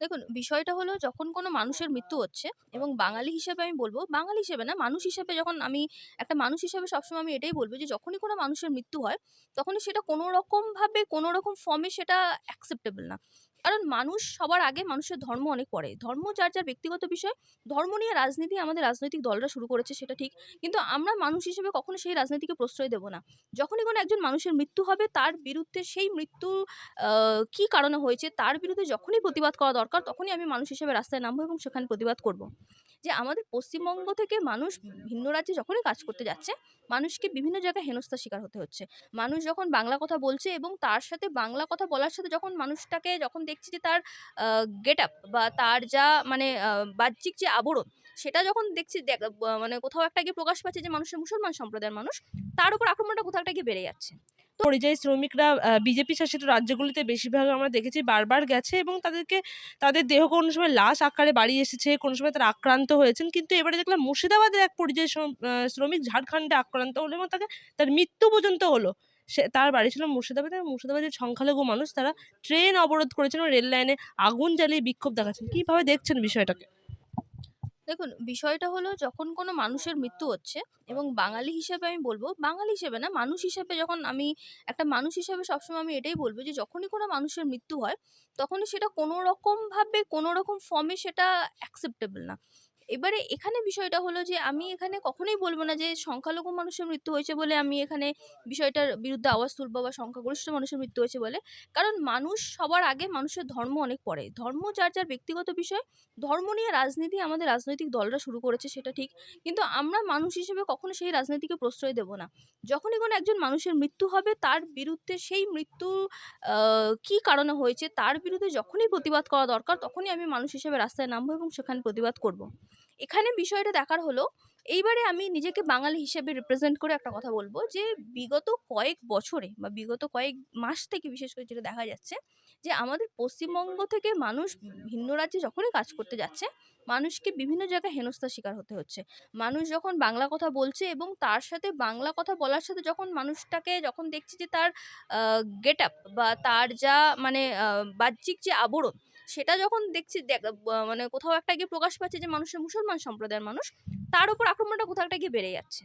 দেখুন বিষয়টা হলো যখন কোনো মানুষের মৃত্যু হচ্ছে এবং বাঙালি হিসেবে আমি বলব বাঙালি হিসেবে না মানুষ হিসেবে যখন আমি একটা মানুষ হিসেবে সবসময় আমি এটাই বলব যে যখনই কোনো মানুষের মৃত্যু হয়, তখনই সেটা কোনো রকমভাবে কোনো রকম ফর্মে সেটা অ্যাকসেপ্টেবল না। কারণ মানুষ সবার আগে মানুষের ধর্ম অনেক পড়ে ধর্ম যার, যার ব্যক্তিগত বিষয়। ধর্ম নিয়ে রাজনীতি আমাদের রাজনৈতিক দলরা শুরু করেছে সেটা ঠিক। কিন্তু আমরা মানুষ হিসেবে কখনো সেই রাজনীতিকে প্রশ্রয় দেব না। যখনই কোনো একজন মানুষের মৃত্যু হবে তার বিরুদ্ধে সেই মৃত্যু কি কারণে হয়েছে তার বিরুদ্ধে যখনই প্রতিবাদ করা দরকার তখনই আমি মানুষ হিসেবে রাস্তায় নামবো এবং সেখানে প্রতিবাদ করব। যে আমাদের পশ্চিমবঙ্গ থেকে মানুষ ভিন্ন রাজ্যে যখনই কাজ করতে যাচ্ছে, মানুষকে বিভিন্ন জায়গায় হেনস্থার শিকার হতে হচ্ছে। মানুষ যখন বাংলা কথা বলছে এবং তার সাথে বাংলা কথা বলার সাথে যখন মানুষটাকে যখন দেখছি যে তার গেট আপ বা তার যা মানে বাহ্যিক যে আবরণ সেটা যখন দেখছি দেখ মানে কোথাও একটা গিয়ে প্রকাশ পাচ্ছে যে মানুষের মুসলমান সম্প্রদায়ের মানুষ, তার উপর আক্রমণটা কোথাও একটা গিয়ে বেড়ে যাচ্ছে। পরিযায়ী শ্রমিকরা বিজেপি শাসিত রাজ্যগুলিতে বেশিরভাগ আমরা দেখেছি বারবার গেছে এবং তাদেরকে তাদের দেহ কোনো সময় লাশ আকারে বাড়ি এসেছে, কোনো সময় তারা আক্রান্ত হয়েছেন। কিন্তু এবারে দেখলাম মুর্শিদাবাদের এক পরিযায়ী শ্রম শ্রমিক ঝাড়খণ্ডে আক্রান্ত হলো এবং তাকে তার মৃত্যু পর্যন্ত হলো। সে তার বাড়ি ছিল মুর্শিদাবাদে এবং মুর্শিদাবাদের সংখ্যালঘু মানুষ তারা ট্রেন অবরোধ করেছেন রেল লাইনে আগুন জ্বালিয়ে বিক্ষোভ দেখাচ্ছেন। কীভাবে দেখছেন বিষয়টাকে? দেখুন বিষয়টা হলো যখন কোনো মানুষের মৃত্যু হচ্ছে এবং বাঙালি হিসেবে আমি বলব বাঙালি হিসেবে না মানুষ হিসেবে যখন আমি একটা মানুষ হিসেবে সবসময় আমি এটাই বলব যে যখনই কোনো মানুষের মৃত্যু হয়, তখনই সেটা কোনো রকমভাবে কোনো রকম ফর্মে সেটা অ্যাকসেপ্টেবল না। এবারে এখানে বিষয়টা হলো যে আমি এখানে কখনোই বলব না যে সংখ্যালঘু মানুষের মৃত্যু হয়েছে বলে আমি এখানে বিষয়টার বিরুদ্ধে আওয়াজ তুলব বা সংখ্যাগরিষ্ঠ মানুষের মৃত্যু হয়েছে বলে। কারণ মানুষ সবার আগে মানুষের ধর্ম অনেক পরে। ধর্ম যার, যার ব্যক্তিগত বিষয়। ধর্ম নিয়ে রাজনীতি আমাদের রাজনৈতিক দলরা শুরু করেছে সেটা ঠিক। কিন্তু আমরা মানুষ হিসেবে কখনো সেই রাজনীতিকে প্রশ্রয় দেব না। যখনই কোনো একজন মানুষের মৃত্যু হবে তার বিরুদ্ধে সেই মৃত্যু কি কারণে হয়েছে তার বিরুদ্ধে যখনই প্রতিবাদ করা দরকার তখনই আমি মানুষ হিসেবে রাস্তায় নামবো এবং সেখানে প্রতিবাদ করব। এখানে বিষয়টা দেখার হলো এইবারে আমি নিজেকে বাঙালি হিসেবে রিপ্রেজেন্ট করে একটা কথা বলব যে বিগত কয়েক বছরে বা বিগত কয়েক মাস থেকে বিশেষ করে যেটা দেখা যাচ্ছে যে আমাদের পশ্চিমবঙ্গ থেকে মানুষ ভিন্ন রাজ্যে যখনই কাজ করতে যাচ্ছে, মানুষকে বিভিন্ন জায়গায় হেনস্থার শিকার হতে হচ্ছে। মানুষ যখন বাংলা কথা বলছে এবং তার সাথে বাংলা কথা বলার সাথে যখন মানুষটাকে যখন দেখছি যে তার গেট আপ বা তার যা মানে বাহ্যিক যে আবরণ সেটা যখন দেখছি দেখ মানে কোথাও একটা গিয়ে প্রকাশ পাচ্ছে যে মানুষের মুসলমান সম্প্রদায়ের মানুষ, তার উপর আক্রমণটা কোথাও একটা গিয়ে বেড়ে যাচ্ছে।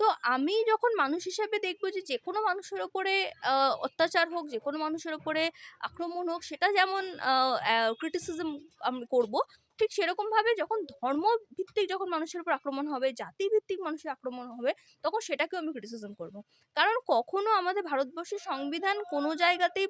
তো আমি যখন মানুষ হিসাবে দেখব যে যে কোনো মানুষের ওপরে অত্যাচার হোক, যে কোনো মানুষের ওপরে আক্রমণ হোক সেটা যেমন ক্রিটিসিজম আমি করব, ঠিক সেরকমভাবে যখন ধর্মভিত্তিক যখন মানুষের উপর আক্রমণ হবে, জাতিভিত্তিক মানুষের আক্রমণ হবে, তখন সেটাকেও আমি criticism করব। কারণ কখনো আমাদের ভারতবর্ষের সংবিধান কোনো জায়গাতেই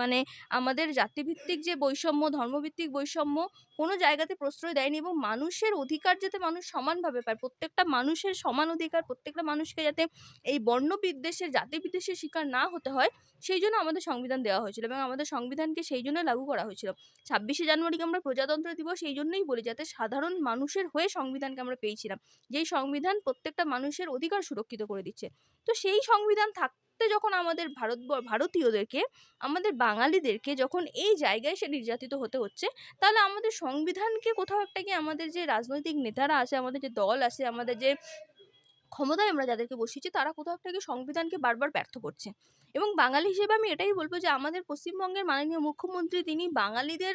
মানে আমাদের জাতিভিত্তিক যে বৈষম্য, ধর্মভিত্তিক বৈষম্য কোনো জায়গাতে প্রশ্রয় দেয়নি এবং মানুষের অধিকার যাতে মানুষ সমানভাবে পায়। প্রত্যেকটা মানুষের সমান অধিকার, প্রত্যেকটা মানুষকে যাতে এই বর্ণবিদ্বেষের, জাতিবিদ্বেষের শিকার না হতে হয়, সেই জন্য আমাদের সংবিধান দেওয়া হয়েছিল এবং আমাদের সংবিধানকে সেইজন্যই লাগু করা হয়েছিল। ২৬শে জানুয়ারিকে আমরা প্রজাতন্ত্র দিবস এইজন্যই বলি যাতে সাধারণ মানুষের হয়ে সংবিধানকে আমরা পেয়েছিলাম। যেই সংবিধান প্রত্যেকটা মানুষের অধিকার সুরক্ষিত করে দিচ্ছে। তো সেই সংবিধান থাকতে যখন আমাদের ভারতব ভারতীয়দেরকে, আমাদের বাঙালিদেরকে যখন এই জায়গায় সে নির্যাতিত হতে হচ্ছে, তাহলে আমাদের সংবিধানকে কোথাও একটা গিয়ে আমাদের যে রাজনৈতিক নেতারা আছে, আমাদের যে দল আছে, আমাদের যে ক্ষমতায় আমরা যাদেরকে বসিয়েছি তারা কোথাও একটা গিয়ে সংবিধানকে বারবার ব্যর্থ করছে। এবং বাঙালি হিসেবে আমি এটাই বলব যে আমাদের পশ্চিমবঙ্গের মাননীয় মুখ্যমন্ত্রী তিনি বাঙালিদের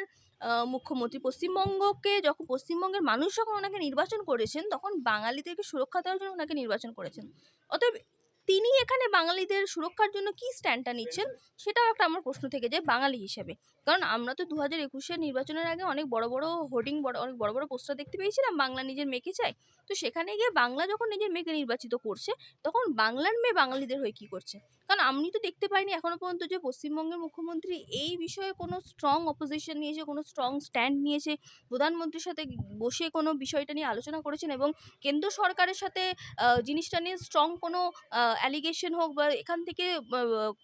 মুখ্যমন্ত্রী। পশ্চিমবঙ্গকে যখন পশ্চিমবঙ্গের মানুষ যখন ওনাকে নির্বাচন করেছেন, তখন বাঙালিদেরকে সুরক্ষা দেওয়ার জন্য ওনাকে নির্বাচন করেছেন। অতএব তিনি এখানে বাঙালিদের সুরক্ষার জন্য কি স্ট্যান্ডটা নিচ্ছেন, সেটাও একটা আমার প্রশ্ন থেকে যায় বাঙালি হিসেবে। কারণ আমরা তো দু হাজার একুশের নির্বাচনের আগে অনেক বড়, বড় হোর্ডিং বড় অনেক বড়, বড় পোস্টার দেখতে পেয়েছিলাম, বাংলা নিজের মেয়েকে চাই। তো সেখানে গিয়ে বাংলা যখন নিজের মেয়েকে নির্বাচিত করছে, তখন বাংলার মেয়ে বাঙালিদের হয়ে কি করছে? কারণ আমি তো দেখতে পাইনি এখনও পর্যন্ত যে পশ্চিমবঙ্গের মুখ্যমন্ত্রী এই বিষয়ে কোনো স্ট্রং অপোজিশন নিয়েছে, কোনো স্ট্রং স্ট্যান্ড নিয়েছে, প্রধানমন্ত্রীর সাথে বসে কোনো বিষয়টা নিয়ে আলোচনা করেছেন এবং কেন্দ্র সরকারের সাথে জিনিসটা নিয়ে স্ট্রং কোনো অ্যালিগেশন হোক বা এখান থেকে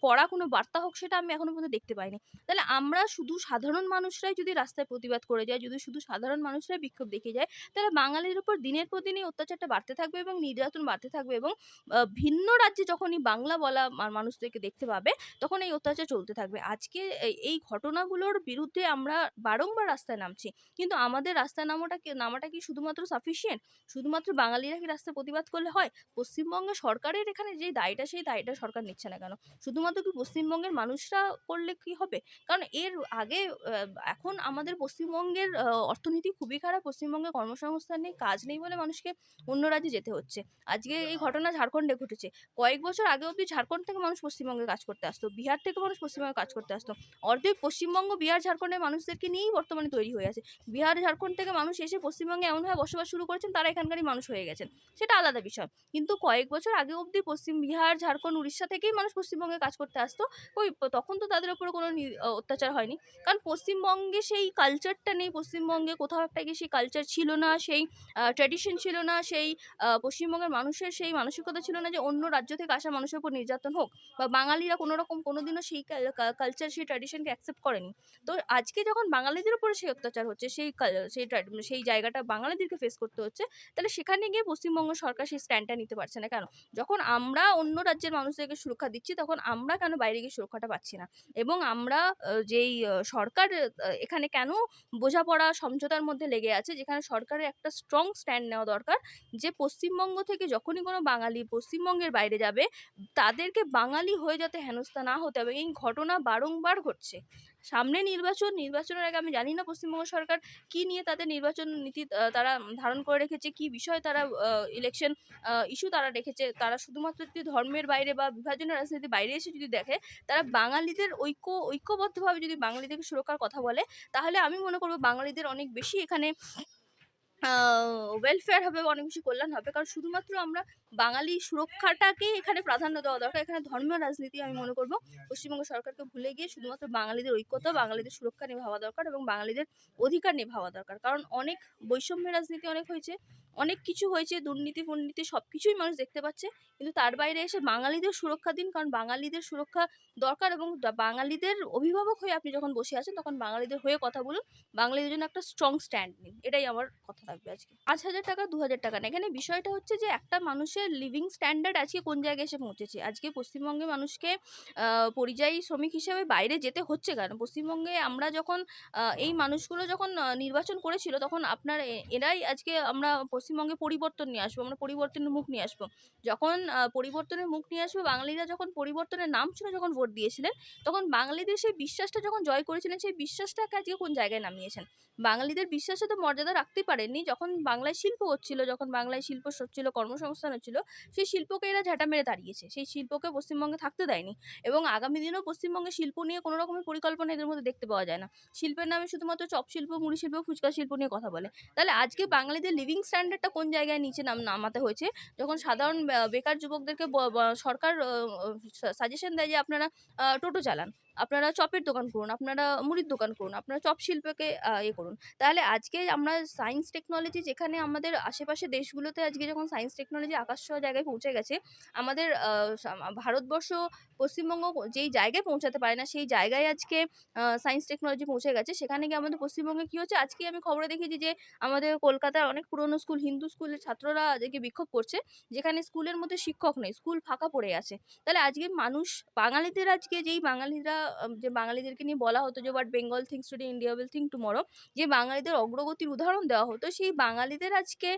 কড়া কোনো বার্তা হোক সেটা আমি এখনও পর্যন্ত দেখতে পাইনি। তাহলে আমরা শুধু সাধারণ মানুষরাই যদি রাস্তায় প্রতিবাদ করে যাই, যদি শুধু সাধারণ মানুষরাই বিক্ষোভ দেখে যায়, তাহলে বাঙালির উপর দিনের পর দিন এই অত্যাচারটা বাড়তে থাকবে এবং নির্যাতন বাড়তে থাকবে এবং ভিন্ন রাজ্যে যখনই বাংলা বলা মানুষদেরকে দেখতে পাবে, তখন এই অত্যাচার চলতে থাকবে। আজকে এই ঘটনাগুলোর বিরুদ্ধে আমরা বারংবার রাস্তায় নামছি। কিন্তু আমাদের রাস্তায় নামাটা নামাটা কি শুধুমাত্র সাফিসিয়েন্ট? শুধুমাত্র বাঙালিরা কি রাস্তায় প্রতিবাদ করলে হয়? পশ্চিমবঙ্গ সরকারের এখানে যেই দায়টা, সেই দায়টা সরকার নিচ্ছে না কেন? শুধুমাত্র কি পশ্চিমবঙ্গের মানুষরা করলে কি হবে? কারণ এর আগে এখন আমাদের পশ্চিমবঙ্গের অর্থনীতি খুবই খারাপ। পশ্চিমবঙ্গে কর্মসংস্থান নেই, কাজ নেই বলে মানুষকে অন্য রাজ্যে যেতে হচ্ছে। আজকে এই ঘটনা ঝাড়খণ্ডে ঘটেছে। কয়েক বছর আগে অবধি ঝাড়খণ্ড থেকে মানুষ পশ্চিমবঙ্গে কাজ করতে আসতো। বিহার থেকে মানুষ পশ্চিমবঙ্গে কাজ করতে আসতো। অর্ধেক পশ্চিমবঙ্গ বিহার, ঝাড়খণ্ডের মানুষদেরকে নিয়েই বর্তমানে তৈরি হয়ে আছে। বিহার, ঝাড়খণ্ড থেকে মানুষ এসে পশ্চিমবঙ্গে এমনভাবে বসবাস শুরু করেছেন, তারা এখানকারই মানুষ হয়ে গেছেন। সেটা আলাদা বিষয়। কিন্তু কয়েক বছর আগে অবধি পশ্চিম বিহার, ঝাড়খণ্ড, উড়িষ্যা থেকেই মানুষ পশ্চিমবঙ্গে কাজ করতে আসতো। ওই তখন তো তাদের উপরে কোনো অত্যাচার হয়নি। কারণ পশ্চিমবঙ্গে সেই কালচারটা নেই। পশ্চিমবঙ্গে কোথাও একটা গিয়ে সেই কালচার ছিল না, সেই ট্র্যাডিশন ছিল না, সেই পশ্চিমবঙ্গের মানুষের সেই মানসিকতা ছিল না যে অন্য রাজ্য থেকে আসা মানুষের উপর নির্যাতন হোক। বা বাঙালিরা কোনো রকম কোনোদিনও সেই কালচার সেই ট্র্যাডিশনকে অ্যাকসেপ্ট করেনি। তো আজকে যখন বাঙালিদের উপরে সেই অত্যাচার হচ্ছে, সেই সেই সেই জায়গাটা বাঙালিদেরকে ফেস করতে হচ্ছে, তাহলে সেখানে গিয়ে পশ্চিমবঙ্গ সরকার সেই স্ট্যান্ডটা নিতে পারছে না। কেন? যখন আমরা অন্য রাজ্যের মানুষদেরকে সুরক্ষা দিচ্ছি, তখন আমরা কেন বাইরে গিয়ে সুরক্ষাটা পাচ্ছি না? এবং আমরা যেই সরকার এখানে কেন বোঝাপড়া সমঝোতার মধ্যে লেগে আছে, যেখানে সরকারের একটা স্ট্রং স্ট্যান্ড নেওয়া দরকার, যে পশ্চিমবঙ্গ থেকে যখনই কোনো বাঙালি পশ্চিমবঙ্গের বাইরে যাবে, তাদেরকে বাঙালি হয়ে যাতে হেনস্থা না হতে হবে, এই ঘটনা বারংবার ঘটছে। সামনে নির্বাচন, নির্বাচনের আগে আমি জানি না পশ্চিমবঙ্গ সরকার কি নিয়ে তাদের নির্বাচন নীতি তারা ধারণ করে রেখেছে, কি বিষয়ে তারা ইলেকশন ইস্যু তারা রেখেছে। তারা শুধুমাত্র যদি ধর্মের বাইরে বা বিভাজনের রাজনীতির বাইরে এসে যদি দেখে, তারা বাঙালিদের ঐক্য, ঐক্যবদ্ধভাবে যদি বাঙালিদেরকে সুরক্ষার কথা বলে, তাহলে আমি মনে করব বাঙালিদের অনেক বেশি এখানে ওয়েলফেয়ার হবে অনেক বেশি কল্যাণ হবে। কারণ শুধুমাত্র আমরা বাঙালি সুরক্ষাটাকে এখানে প্রাধান্য দেওয়া দরকার। এখানে ধর্মীয় রাজনীতি আমি মনে করব, পশ্চিমবঙ্গ সরকারকে ভুলে গিয়ে শুধুমাত্র বাঙালিদের ঐক্যতা, বাঙালিদের সুরক্ষা নিয়ে ভাবা দরকার এবং বাঙালিদের অধিকার নিয়ে ভাবা দরকার। কারণ অনেক বৈষম্যের রাজনীতি অনেক হয়েছে, অনেক কিছু হয়েছে, দুর্নীতি, ফুর্নীতি সব কিছুই মানুষ দেখতে পাচ্ছে, কিন্তু তার বাইরে এসে বাঙালিদের সুরক্ষা দিন, কারণ বাঙালিদের সুরক্ষা দরকার এবং বাঙালিদের অভিভাবক হয়ে আপনি যখন বসে আছেন, তখন বাঙালিদের হয়ে কথা বলুন, বাঙালিদের জন্য একটা স্ট্রং স্ট্যান্ড নিন এটাই আমার কথা থাকবে আজকে। পাঁচ হাজার টাকা, দু হাজার টাকা না, এখানে বিষয়টা হচ্ছে যে একটা মানুষের লিভিং স্ট্যান্ডার্ড আজকে কোন জায়গায় এসে পৌঁছেছে? আজকে পশ্চিমবঙ্গে মানুষকে পরিযায়ী শ্রমিক হিসেবে বাইরে যেতে হচ্ছে কেন? পশ্চিমবঙ্গে আমরা যখন এই মানুষগুলো যখন নির্বাচন করেছিল তখন আপনার এরাই আজকে আমরা পশ্চিমবঙ্গে পরিবর্তন নিয়ে আসব, আমরা পরিবর্তনের মুখ নিয়ে আসব। যখন পরিবর্তনের মুখ নিয়ে আসব, বাঙালিরা যখন পরিবর্তনের নাম ছিল যখন ভোট দিয়েছিলেন, তখন বাঙালিদের সেই বিশ্বাসটা যখন জয় করেছিলেন, সেই বিশ্বাসটাকে আজকে কোন জায়গায় নামিয়েছেন? বাঙালিদের বিশ্বাসে তো মর্যাদা রাখতে পারেননি। যখন বাংলায় শিল্প হচ্ছিল, যখন বাংলায় শিল্প হচ্ছিল কর্মসংস্থান হচ্ছিল সেই শিল্পকে এরা ঝাঁটা মেরে তাড়িয়েছে। সেই শিল্পকে পশ্চিমবঙ্গে থাকতে দেয়নি এবং আগামী দিনেও পশ্চিমবঙ্গে শিল্প নিয়ে কোনো রকমের পরিকল্পনা এদের মধ্যে দেখতে পাওয়া যায় না। শিল্পের নামে শুধুমাত্র চপ শিল্প, মুড়ি শিল্প, ফুচকা শিল্প নিয়ে কথা বলে। তাহলে আজকে বাঙালিদের লিভিং স্ট্যান্ডার্ডটা কোন জায়গায় নিচে নাম, নামাতে হয়েছে? যখন সাধারণ বেকার যুবকদেরকে সরকার সাজেশন দেয় যে আপনারা টোটো চালান আপনারা চপের দোকান করুন, আপনারা মুড়ির দোকান করুন, আপনারা চপ শিল্পকে ইয়ে করুন। তাহলে আজকে আমরা সায়েন্স টেকনোলজি যেখানে আমাদের আশেপাশে দেশগুলোতে আজকে যখন সায়েন্স টেকনোলজি আকাশ জায়গায় পৌঁছে গেছে, আমাদের ভারতবর্ষ, পশ্চিমবঙ্গ যেই জায়গায় পৌঁছাতে পারে না, সেই জায়গায় আজকে সায়েন্স টেকনোলজি পৌঁছে গেছে। সেখানে গিয়ে আমাদের পশ্চিমবঙ্গে কী হচ্ছে আজকে আমি খবরে দেখেছি যে, আমাদের কলকাতার অনেক পুরনো স্কুল হিন্দু স্কুলের ছাত্ররা আজকে বিক্ষোভ করছে, যেখানে স্কুলের মধ্যে শিক্ষক নেই স্কুল ফাঁকা পড়ে আছে। তাহলে আজকে মানুষ, বাঙালিদের আজকে যেই বাঙালিরা যে বাঙালিদেরকে নিয়ে বলা হতো যে what Bengal thinks today India will think tomorrow যে বাঙালিদের অগ্রগতির উদাহরণ দেওয়া হতো, সেই বাঙালিদের আজকে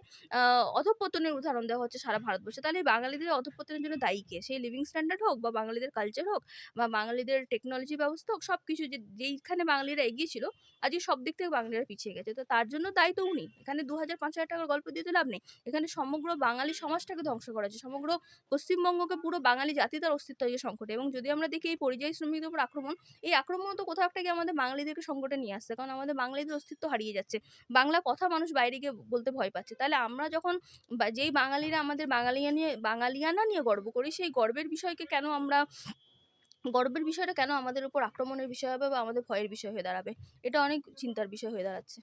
অধঃপতনের উদাহরণ দেওয়া হচ্ছে সারা ভারতবর্ষে। তাহলে বাঙালিদের অধঃপতনের জন্য দায়ী কে? সেই লিভিং স্ট্যান্ডার্ড হোক বা বাঙালিদের কালচার হোক বা বাঙালিদের টেকনোলজি ব্যবস্থা হোক সব কিছু যে, যেইখানে বাঙালিরা এগিয়ে ছিল, আজকে সব দিক থেকে বাঙালিরা পিছিয়ে গেছে। তো তার জন্য দায়ী তো উনি। এখানে দু হাজার পাঁচ হাজার টাকার গল্প দিয়ে তো লাভ নেই। এখানে সমগ্র বাঙালি সমাজটাকে ধ্বংস করা হচ্ছে। সমগ্র পশ্চিমবঙ্গকে পুরো বাঙালি জাতি তার অস্তিত্ব সংকটে। এবং যদি আমরা দেখি এই পরিযায়ী শ্রমিকদের উপর আক্রমণ এই আক্রমণ তো কোথাও একটা গিয়ে আমাদের বাঙালিদেরকে সংকটে নিয়ে আসছে। কারণ আমাদের বাঙালিদের অস্তিত্ব হারিয়ে যাচ্ছে। বাংলা কথা মানুষ বাইরে গিয়ে বলতে ভয় পাচ্ছে। তাহলে আমরা যখন যেই বাঙালিরা আমাদের বাঙালিয়া নিয়ে, বাঙালিয়ানা নিয়ে গর্ব করি, সেই গর্বের বিষয়কে কেন আমরা, গর্বের বিষয়টা কেন আমাদের উপর আক্রমণের বিষয় হবে বা আমাদের ভয়ের বিষয় হয়ে দাঁড়াবে? এটা অনেক চিন্তার বিষয় হয়ে দাঁড়াচ্ছে।